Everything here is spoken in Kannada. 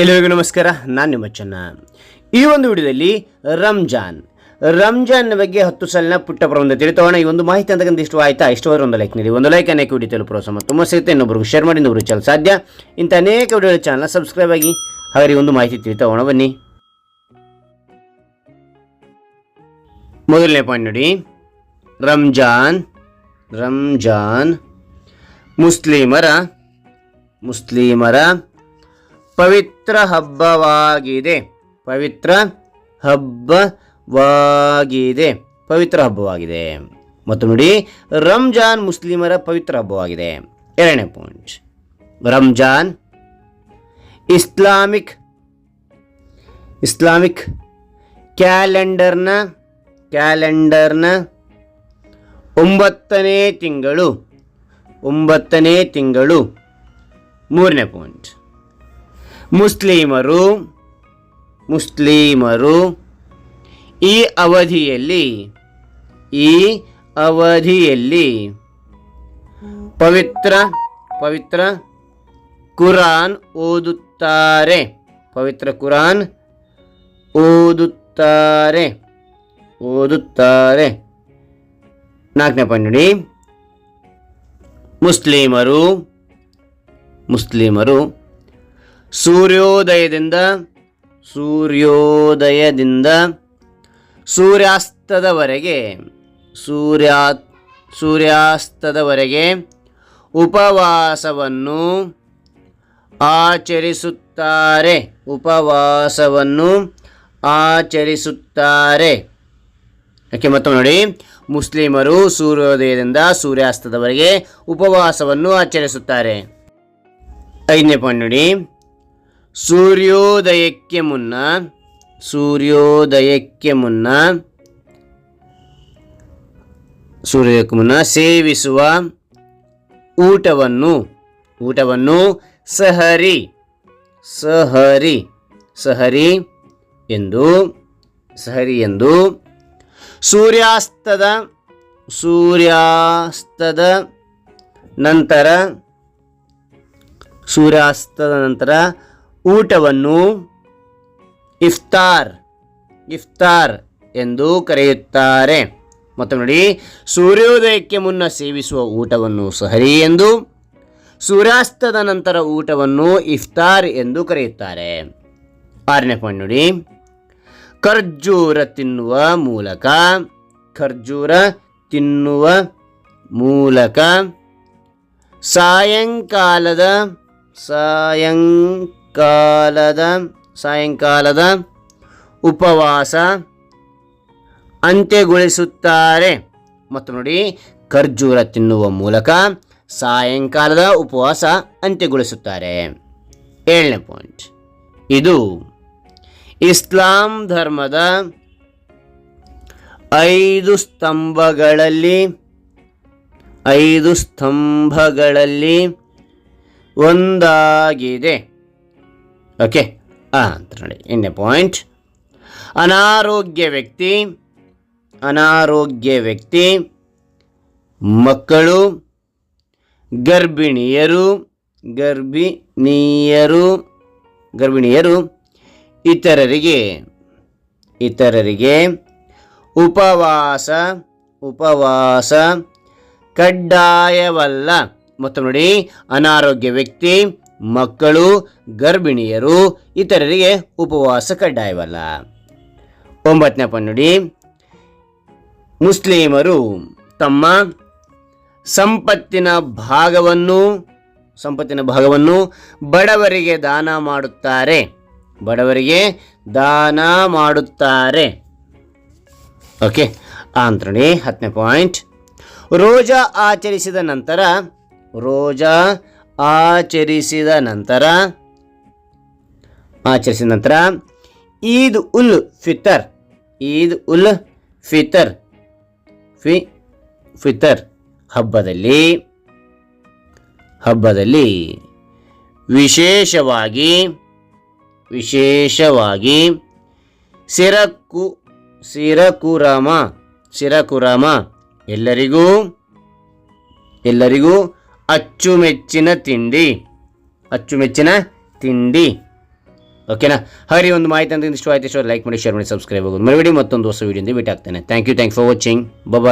ಎಲ್ಲರಿಗೂ ನಮಸ್ಕಾರ, ನಾನು ನಿಮ್ಮ ಚೆನ್ನ. ಈ ಒಂದು ವಿಡಿಯೋದಲ್ಲಿ ರಂಜಾನ್. ರಂಜಾನ್ ಬಗ್ಗೆ ಹತ್ತು ಸಾಲಿನ ಪುಟ್ಟ ಪ್ರಬಂಧ ತಿಳಿತೋಣ. ಈ ಒಂದು ಮಾಹಿತಿ ಅಂತಕ್ಕಂಥ ಇಷ್ಟು ಆಯ್ತಾ? ಇಷ್ಟವಾದ್ರೆ ಒಂದು ಲೈಕ್ ನೀಡಿ. ಒಂದು ಲೈಕ್ ಅನೇಕ ವಿಡಿಯೋ ತಲುಪುವ ಸಮ ತುಂಬ ಸಿಗುತ್ತೆ. ಇನ್ನೊಬ್ಬರು ಶೇರ್ ಮಾಡಿ ನೋಡಿ ಚಲ ಸಾಧ್ಯ. ಇಂಥ ಅನೇಕ ವಿಡಿಯೋ ಚಾನಲ್ ಸಬ್ಸ್ಕ್ರೈಬ್ ಆಗಿ ಹಾಗೆ ಒಂದು ಮಾಹಿತಿ ತಿಳಿತೋಣ. ಬನ್ನಿ. ಮೊದಲನೇ ಪಾಯಿಂಟ್ ನೋಡಿ. ರಂಜಾನ್ ರಂಜಾನ್ ಮುಸ್ಲಿಮರ ಮುಸ್ಲಿಮರ ಪವಿತ್ರ ಹಬ್ಬವಾಗಿದೆ. ಪವಿತ್ರ ಹಬ್ಬವಾಗಿದೆ. ಪವಿತ್ರ ಹಬ್ಬವಾಗಿದೆ. ಮತ್ತು ನೋಡಿ, ರಂಜಾನ್ ಮುಸ್ಲಿಮರ ಪವಿತ್ರ ಹಬ್ಬವಾಗಿದೆ. ಎರಡನೇ ಪಾಯಿಂಟ್ ರಂಜಾನ್ ಇಸ್ಲಾಮಿಕ್ ಇಸ್ಲಾಮಿಕ್ ಕ್ಯಾಲೆಂಡರ್ನ ಕ್ಯಾಲೆಂಡರ್ನ ಒಂಬತ್ತನೇ ತಿಂಗಳು ಒಂಬತ್ತನೇ ತಿಂಗಳು ಮೂರನೇ ಪಾಯಿಂಟ್ ಮುಸ್ಲಿಮರು ಮುಸ್ಲಿಮರು ಈ ಅವಧಿಯಲ್ಲಿ ಈ ಅವಧಿಯಲ್ಲಿ ಪವಿತ್ರ ಪವಿತ್ರ ಕುರಾನ್ ಓದುತ್ತಾರೆ. ಪವಿತ್ರ ಕುರಾನ್ ಓದುತ್ತಾರೆ. ಓದುತ್ತಾರೆ. ನಾಲ್ಕನೇ ಪಾಯಿಂಟ್ ಮುಸ್ಲಿಮರು ಮುಸ್ಲಿಮರು ಸೂರ್ಯೋದಯದಿಂದ ಸೂರ್ಯೋದಯದಿಂದ, ಸೂರ್ಯಾಸ್ತದವರೆಗೆ, ಸೂರ್ಯಾ, ಸೂರ್ಯಾಸ್ತದವರೆಗೆ ಉಪವಾಸವನ್ನು ಆಚರಿಸುತ್ತಾರೆ. ಉಪವಾಸವನ್ನು ಆಚರಿಸುತ್ತಾರೆ. ಯಾಕೆ ಮತ್ತೊಮ್ಮೆ ನೋಡಿ. ಮುಸ್ಲಿಮರು ಸೂರ್ಯೋದಯದಿಂದ ಸೂರ್ಯಾಸ್ತದವರೆಗೆ ಉಪವಾಸವನ್ನು ಆಚರಿಸುತ್ತಾರೆ. ಐದನೇ ಪಾಯಿಂಟ್ ನೋಡಿ. ಸೂರ್ಯೋದಯಕ್ಕೆ ಮುನ್ನ ಸೂರ್ಯೋದಯಕ್ಕೆ ಮುನ್ನ ಸೂರ್ಯೋದಯಕ್ಕೆ ಮುನ್ನ ಸೇವಿಸುವ ಊಟವನ್ನು ಊಟವನ್ನು ಸಹರಿ ಸಹರಿ ಸಹರಿ ಎಂದು ಸಹರಿ ಎಂದು ಸೂರ್ಯಾಸ್ತದ ಸೂರ್ಯಾಸ್ತದ ನಂತರ ಸೂರ್ಯಾಸ್ತದ ನಂತರ ಊಟವನ್ನು ಇಫ್ತಾರ್ ಇಫ್ತಾರ್ ಎಂದು ಕರೆಯುತ್ತಾರೆ. ಮತ್ತು ನೋಡಿ, ಸೂರ್ಯೋದಯಕ್ಕೆ ಮುನ್ನ ಸೇವಿಸುವ ಊಟವನ್ನು ಸಹರಿ ಎಂದು, ಸೂರ್ಯಾಸ್ತದ ನಂತರ ಊಟವನ್ನು ಇಫ್ತಾರ್ ಎಂದು ಕರೆಯುತ್ತಾರೆ. ಆರನೇ ಪಾಯಿಂಟ್ ನೋಡಿ, ಖರ್ಜೂರ ತಿನ್ನುವ ಮೂಲಕ, ಖರ್ಜೂರ ತಿನ್ನುವ ಮೂಲಕ ಸಾಯಂಕಾಲದ ಸಾಯಂಕಾಲದ ಸಾಯಂಕಾಲದ ಉಪವಾಸ ಅಂತ್ಯಗೊಳಿಸುತ್ತಾರೆ. ಮತ್ತು ನೋಡಿ, ಖರ್ಜೂರ ತಿನ್ನುವ ಮೂಲಕ ಸಾಯಂಕಾಲದ ಉಪವಾಸ ಅಂತ್ಯಗೊಳಿಸುತ್ತಾರೆ. ಏಳನೇ ಪಾಯಿಂಟ್ ಇದು ಇಸ್ಲಾಂ ಧರ್ಮದ ಐದು ಸ್ತಂಭಗಳಲ್ಲಿ ಐದು ಸ್ತಂಭಗಳಲ್ಲಿ ಒಂದಾಗಿದೆ. ಓಕೆ? ಅಂತ ನೋಡಿ. ಇನ್ನೆ ಪಾಯಿಂಟ್ ಅನಾರೋಗ್ಯ ವ್ಯಕ್ತಿ ಅನಾರೋಗ್ಯ ವ್ಯಕ್ತಿ, ಮಕ್ಕಳು, ಗರ್ಭಿಣಿಯರು ಗರ್ಭಿಣಿಯರು ಗರ್ಭಿಣಿಯರು, ಇತರರಿಗೆ ಇತರರಿಗೆ ಉಪವಾಸ ಉಪವಾಸ ಕಡ್ಡಾಯವಲ್ಲ. ಮತ್ತು ನೋಡಿ, ಅನಾರೋಗ್ಯ ವ್ಯಕ್ತಿ ಮಕ್ಕಳು, ಗರ್ಭಿಣಿಯರು, ಇತರರಿಗೆ ಉಪವಾಸ ಕಡ್ಡಾಯವಲ್ಲ. ಒಂಬತ್ತನೇ ಪನ್ನುಡಿ. ಮುಸ್ಲಿಮರು ತಮ್ಮ ಸಂಪತ್ತಿನ ಭಾಗವನ್ನು ಸಂಪತ್ತಿನ ಭಾಗವನ್ನು ಬಡವರಿಗೆ ದಾನ ಮಾಡುತ್ತಾರೆ. ಬಡವರಿಗೆ ದಾನ ಮಾಡುತ್ತಾರೆ. ಓಕೆ ಅಂತ ನೋಡಿ ಹತ್ತನೇ ಪಾಯಿಂಟ್. ರೋಜಾ ಆಚರಿಸಿದ ನಂತರ, ರೋಜಾ ಆಚರಿಸಿದ ನಂತರ ಆಚರಿಸಿದ ನಂತರ, ಈದ್ ಉಲ್ ಫಿತರ್ ಈದ್ ಉಲ್ ಫಿತರ್ ಫಿ ಫಿತರ್ ಹಬ್ಬದಲ್ಲಿ ಹಬ್ಬದಲ್ಲಿ ವಿಶೇಷವಾಗಿ ವಿಶೇಷವಾಗಿ ಸಿರಕು, ಸಿರಕುರಮ ಸಿರಕುರಮ ಎಲ್ಲರಿಗೂ ಎಲ್ಲರಿಗೂ ಅಚ್ಚುಮೆಚ್ಚಿನ ತಿಂಡಿ. ಅಚ್ಚುಮೆಚ್ಚಿನ ತಿಂಡಿ. ಓಕೆನಾ ಹಾಗೆ ಒಂದು ಮಾಹಿತಿ ಅಂತ ಇಷ್ಟು ಆಯ್ತು. ಲೈಕ್ ಮಾಡಿ ಶೇರ್ ಮಾಡಿ ಸಬ್ಸ್ಕ್ರೈಬ್ ಆಗೋದು ಮರುಗಡೆ ಮತ್ತೊಂದು ಹೊಸ ವೀಡಿಯೋದಿಂದ ಭೇಟಿ ಆಗ್ತೇನೆ. Thank you thank for watching bye